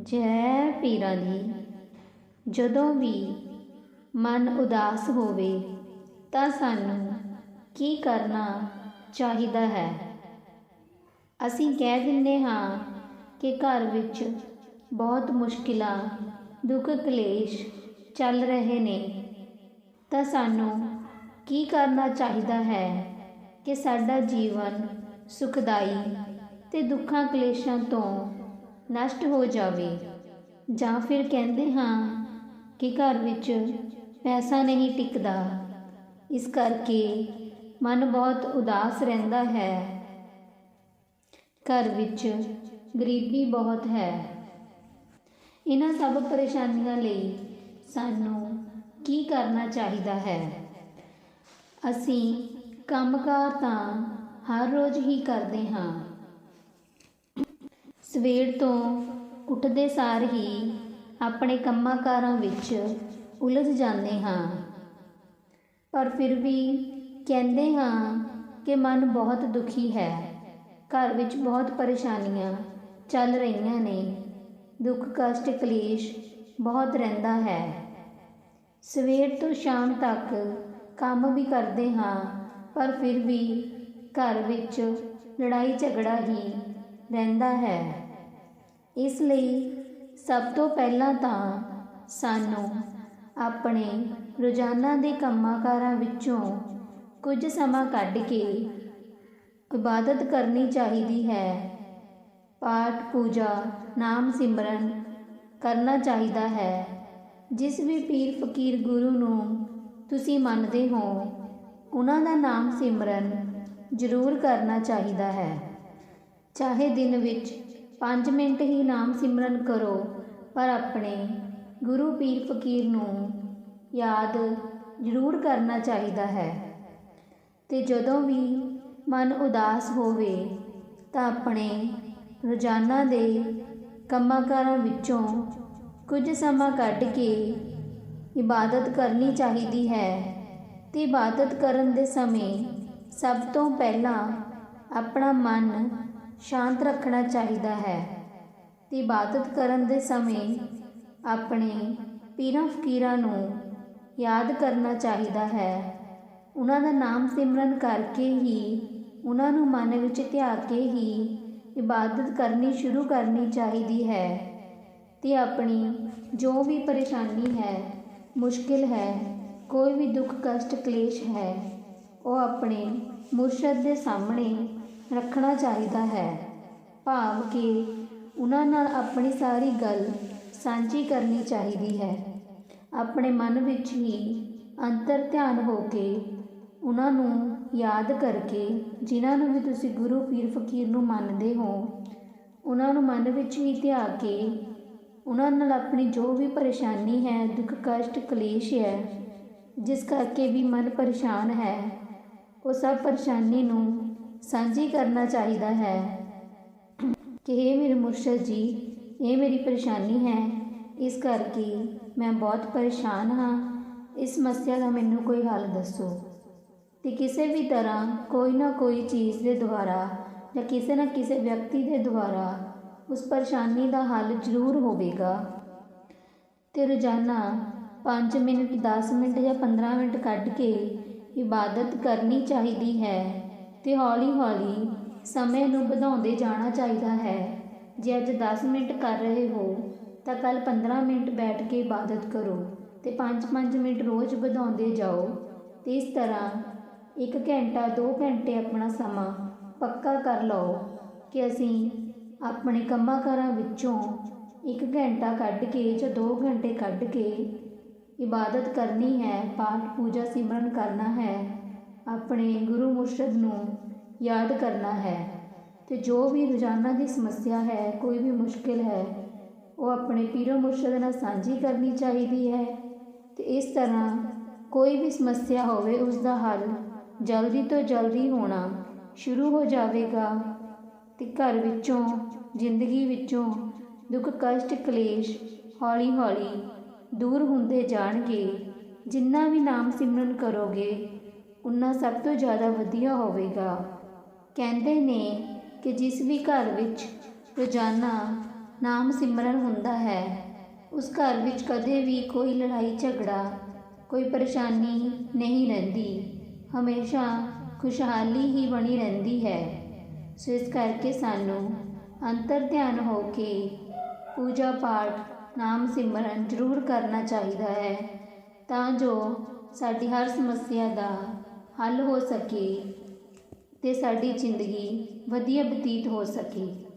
ਜੈ ਪੀਰਾਂ ਦੀ। ਜਦੋਂ ਵੀ ਮਨ ਉਦਾਸ ਹੋਵੇ, ਤਾਂ ਸਾਨੂੰ ਕੀ ਕਰਨਾ ਚਾਹੀਦਾ ਹੈ? ਅਸੀਂ ਕਹਿ ਦਿੰਦੇ ਹਾਂ ਕਿ ਘਰ ਵਿੱਚ ਬਹੁਤ ਮੁਸ਼ਕਿਲਾਂ, ਦੁੱਖ ਕਲੇਸ਼ ਚੱਲ ਰਹੇ ਨੇ। ਤਾਂ ਸਾਨੂੰ ਕੀ ਕਰਨਾ ਚਾਹੀਦਾ ਹੈ ਕਿ ਸਾਡਾ ਜੀਵਨ ਸੁਖਦਾਈ ਤੇ ਦੁੱਖਾਂ ਕਲੇਸ਼ਾਂ ਤੋਂ ਨਸ਼ਟ ਹੋ ਜਾਵੇ। ਜਾਂ ਫਿਰ ਕਹਿੰਦੇ ਹਾਂ ਕਿ ਘਰ ਵਿੱਚ ਪੈਸਾ ਨਹੀਂ ਟਿਕਦਾ। ਇਸ ਕਰਕੇ ਮਨ ਬਹੁਤ ਉਦਾਸ ਰਹਿੰਦਾ ਹੈ। ਘਰ ਵਿੱਚ ਗਰੀਬੀ ਬਹੁਤ ਹੈ। ਇਹਨਾਂ ਸਭ ਪਰੇਸ਼ਾਨੀਆਂ ਲਈ ਸਾਨੂੰ ਕੀ ਕਰਨਾ ਚਾਹੀਦਾ ਹੈ? ਅਸੀਂ ਕੰਮਕਾਰ ਤਾਂ ਹਰ ਰੋਜ਼ ਹੀ ਕਰਦੇ ਹਾਂ। ਸਵੇਰ ਤੋਂ ਉੱਠਦੇ ਸਾਰ ਹੀ ਆਪਣੇ ਕੰਮਾਂ ਕਾਰਾਂ ਵਿੱਚ ਉਲਝ ਜਾਂਦੇ ਹਾਂ। ਪਰ ਫਿਰ ਵੀ ਕਹਿੰਦੇ ਹਾਂ ਕਿ ਮਨ ਬਹੁਤ ਦੁਖੀ ਹੈ। ਘਰ ਵਿੱਚ ਬਹੁਤ ਪਰੇਸ਼ਾਨੀਆਂ ਚੱਲ ਰਹੀਆਂ ਨੇ। ਦੁੱਖ, ਕਸ਼ਟ, ਕਲੇਸ਼ ਬਹੁਤ ਰਹਿੰਦਾ ਹੈ। ਸਵੇਰ ਤੋਂ ਸ਼ਾਮ ਤੱਕ ਕੰਮ ਵੀ ਕਰਦੇ ਹਾਂ, ਪਰ ਫਿਰ ਵੀ ਘਰ ਵਿੱਚ ਲੜਾਈ ਝਗੜਾ ਹੀ ਰਹਿੰਦਾ ਹੈ। ਇਸ ਲਈ ਸਭ ਤੋਂ ਪਹਿਲਾਂ ਤਾਂ ਸਾਨੂੰ ਆਪਣੇ ਰੋਜ਼ਾਨਾ ਦੇ ਕੰਮਾਂ ਕਾਰਾਂ ਵਿੱਚੋਂ ਕੁਝ ਸਮਾਂ ਕੱਢ ਕੇ ਇਬਾਦਤ ਕਰਨੀ ਚਾਹੀਦੀ ਹੈ। ਪਾਠ, ਪੂਜਾ, ਨਾਮ ਸਿਮਰਨ ਕਰਨਾ ਚਾਹੀਦਾ ਹੈ। ਜਿਸ ਵੀ ਪੀਰ ਫਕੀਰ ਗੁਰੂ ਨੂੰ ਤੁਸੀਂ ਮੰਨਦੇ ਹੋ, ਉਹਨਾਂ ਦਾ ਨਾਮ ਸਿਮਰਨ ਜ਼ਰੂਰ ਕਰਨਾ ਚਾਹੀਦਾ ਹੈ। ਚਾਹੇ ਦਿਨ ਵਿੱਚ 5 ਮਿੰਟ ਹੀ ਨਾਮ ਸਿਮਰਨ ਕਰੋ, ਪਰ ਆਪਣੇ ਗੁਰੂ ਪੀਰ ਫਕੀਰ ਨੂੰ ਯਾਦ ਜ਼ਰੂਰ ਕਰਨਾ ਚਾਹੀਦਾ ਹੈ। ਤੇ ਜਦੋਂ ਵੀ ਮਨ ਉਦਾਸ ਹੋਵੇ, ਤਾਂ ਆਪਣੇ ਰੋਜ਼ਾਨਾ ਦੇ ਕੰਮਾਂ-ਕਾਰਾਂ ਵਿੱਚੋਂ ਕੁਝ ਸਮਾਂ ਕੱਢ ਕੇ ਇਬਾਦਤ ਕਰਨੀ ਚਾਹੀਦੀ ਹੈ। ਤੇ ਇਬਾਦਤ ਕਰਨ ਦੇ ਸਮੇਂ ਸਭ ਤੋਂ ਪਹਿਲਾਂ ਆਪਣਾ ਮਨ ਸ਼ਾਂਤ ਰੱਖਣਾ ਚਾਹੀਦਾ ਹੈ ਤੇ ਇਬਾਦਤ ਕਰਨ ਦੇ ਸਮੇਂ ਆਪਣੇ ਪੀਰਾਂ ਫਕੀਰਾਂ ਨੂੰ ਯਾਦ ਕਰਨਾ ਚਾਹੀਦਾ ਹੈ। ਉਹਨਾਂ ਦਾ ਨਾਮ ਸਿਮਰਨ ਕਰਕੇ ਹੀ, ਉਹਨਾਂ ਨੂੰ ਮਨ ਵਿੱਚ ਧਿਆ ਕੇ ਹੀ ਇਬਾਦਤ ਕਰਨੀ ਸ਼ੁਰੂ ਕਰਨੀ ਚਾਹੀਦੀ ਹੈ ਤੇ ਆਪਣੀ ਜੋ ਵੀ ਪਰੇਸ਼ਾਨੀ ਹੈ, ਮੁਸ਼ਕਿਲ ਹੈ, ਕੋਈ ਵੀ ਦੁੱਖ ਕਸ਼ਟ ਕਲੇਸ਼ ਹੈ, ਉਹ ਆਪਣੇ ਮੁਰਸ਼ਦ ਦੇ ਸਾਹਮਣੇ ਰੱਖਣਾ ਚਾਹੀਦਾ ਹੈ। ਭਾਵ ਕਿ ਉਹਨਾਂ ਨਾਲ ਆਪਣੀ ਸਾਰੀ ਗੱਲ ਸਾਂਝੀ ਕਰਨੀ ਚਾਹੀਦੀ ਹੈ। ਆਪਣੇ ਮਨ ਵਿੱਚ ਹੀ ਅੰਤਰ ਧਿਆਨ ਹੋ ਕੇ ਉਹਨਾਂ ਨੂੰ ਯਾਦ ਕਰਕੇ ਜਿਨ੍ਹਾਂ ਨੂੰ ਵੀ ਤੁਸੀਂ ਗੁਰੂ ਪੀਰ ਫਕੀਰ ਨੂੰ ਮੰਨਦੇ ਹੋ, ਉਹਨਾਂ ਨੂੰ ਮਨ ਵਿੱਚ ਹੀ ਧਿਆ ਕੇ ਉਹਨਾਂ ਨਾਲ ਆਪਣੀ ਜੋ ਵੀ ਪਰੇਸ਼ਾਨੀ ਹੈ, ਦੁੱਖ, ਕਸ਼ਟ, ਕਲੇਸ਼ ਹੈ, ਜਿਸ ਕਰਕੇ ਵੀ ਮਨ ਪਰੇਸ਼ਾਨ ਹੈ, ਉਹ ਸਭ ਪਰੇਸ਼ਾਨੀ ਨੂੰ ਸਾਂਝੀ ਕਰਨਾ ਚਾਹੀਦਾ ਹੈ ਕਿ ਇਹ ਮੇਰੇ ਮੁਰਸ਼ਦ ਜੀ, ਇਹ ਮੇਰੀ ਪਰੇਸ਼ਾਨੀ ਹੈ। ਇਸ ਕਰਕੇ ਮੈਂ ਬਹੁਤ ਪਰੇਸ਼ਾਨ ਹਾਂ। ਇਸ ਸਮੱਸਿਆ ਦਾ ਮੈਨੂੰ ਕੋਈ ਹੱਲ ਦੱਸੋ। ਤੇ ਕਿਸੇ ਵੀ ਤਰ੍ਹਾਂ ਕੋਈ ਨਾ ਕੋਈ ਚੀਜ਼ ਦੇ ਦੁਆਰਾ ਜਾਂ ਕਿਸੇ ਨਾ ਕਿਸੇ ਵਿਅਕਤੀ ਦੇ ਦੁਆਰਾ ਉਸ ਪਰੇਸ਼ਾਨੀ ਦਾ ਹੱਲ ਜ਼ਰੂਰ ਹੋਵੇਗਾ। ਤੇ ਰੋਜ਼ਾਨਾ 5 ਮਿੰਟ 10 ਮਿੰਟ ਜਾਂ 15 ਮਿੰਟ ਕੱਢ ਕੇ ਇਬਾਦਤ ਕਰਨੀ ਚਾਹੀਦੀ ਹੈ। ਤੇ ਹੌਲੀ-ਹੌਲੀ ਸਮੇਂ ਨੂੰ ਵਧਾਉਂਦੇ ਜਾਣਾ ਚਾਹੀਦਾ ਹੈ। ਜੇ ਅੱਜ 10 ਮਿੰਟ ਕਰ ਰਹੇ ਹੋ, ਤਾਂ ਕੱਲ 15 ਮਿੰਟ ਬੈਠ ਕੇ ਇਬਾਦਤ ਕਰੋ ਤੇ 5-5 ਮਿੰਟ ਰੋਜ਼ ਵਧਾਉਂਦੇ ਜਾਓ। ਤੇ ਇਸ ਤਰ੍ਹਾਂ 1 ਘੰਟਾ 2 ਘੰਟੇ ਆਪਣਾ ਸਮਾਂ ਪੱਕਾ ਕਰ ਲਓ ਕਿ ਅਸੀਂ ਆਪਣੇ ਕੰਮਾਂ ਕਾਰਾਂ ਵਿੱਚੋਂ 1 ਘੰਟਾ ਕੱਢ ਕੇ ਜਾਂ 2 ਘੰਟੇ ਕੱਢ ਕੇ ਇਬਾਦਤ ਕਰਨੀ ਹੈ, ਪਾਠ ਪੂਜਾ ਸਿਮਰਨ ਕਰਨਾ ਹੈ। ਆਪਣੇ ਗੁਰੂ ਮੁਰਸ਼ਦ ਨੂੰ ਯਾਦ ਕਰਨਾ ਹੈ। ਤੇ ਜੋ ਵੀ ਰੋਜ਼ਾਨਾ ਦੀ ਸਮੱਸਿਆ ਹੈ, ਕੋਈ ਵੀ ਮੁਸ਼ਕਿਲ ਹੈ, ਉਹ ਆਪਣੇ ਪੀਰੋ ਮੁਰਸ਼ਦ ਨਾਲ ਸਾਂਝੀ ਕਰਨੀ ਚਾਹੀਦੀ ਹੈ। ਤੇ ਇਸ ਤਰ੍ਹਾਂ ਕੋਈ ਵੀ ਸਮੱਸਿਆ ਹੋਵੇ ਉਸ ਦਾ ਹੱਲ ਜਲਦੀ ਤੋਂ ਜਲਦੀ ਹੋਣਾ ਸ਼ੁਰੂ ਹੋ ਜਾਵੇਗਾ ਤੇ ਘਰ ਵਿੱਚੋਂ, ਜ਼ਿੰਦਗੀ ਵਿੱਚੋਂ ਦੁੱਖ, ਕਸ਼ਟ, ਕਲੇਸ਼ ਹੌਲੀ-ਹੌਲੀ ਦੂਰ ਹੁੰਦੇ ਜਾਣਗੇ। ਜਿੰਨਾ ਵੀ ਨਾਮ ਸਿਮਰਨ ਕਰੋਗੇ ਉਨਾ ਸਭ ਤੋਂ ਜ਼ਿਆਦਾ ਵਧੀਆ ਹੋਵੇਗਾ। ਕਹਿੰਦੇ ਨੇ ਕਿ ਜਿਸ ਵੀ ਘਰ ਵਿੱਚ ਰੋਜ਼ਾਨਾ ਨਾਮ ਸਿਮਰਨ ਹੁੰਦਾ ਹੈ, ਉਸ ਘਰ ਵਿੱਚ ਕਦੇ ਵੀ ਕੋਈ ਲੜਾਈ, ਝਗੜਾ, ਕੋਈ ਪਰੇਸ਼ਾਨੀ ਨਹੀਂ ਰਹਿੰਦੀ। ਹਮੇਸ਼ਾ ਖੁਸ਼ਹਾਲੀ ਹੀ ਬਣੀ ਰਹਿੰਦੀ ਹੈ। ਸੋ ਇਸ ਕਰਕੇ ਸਾਨੂੰ ਅੰਤਰ ਧਿਆਨ ਹੋ ਕੇ ਪੂਜਾ ਪਾਠ, ਨਾਮ ਸਿਮਰਨ ਜ਼ਰੂਰ ਕਰਨਾ ਚਾਹੀਦਾ ਹੈ, ਤਾਂ ਜੋ ਸਾਡੀ ਹਰ ਸਮੱਸਿਆ ਦਾ ਹੱਲ ਹੋ ਸਕੇ ਤੇ ਸਾਡੀ ਜ਼ਿੰਦਗੀ ਵਧੀਆ ਬਤੀਤ ਹੋ ਸਕੇ।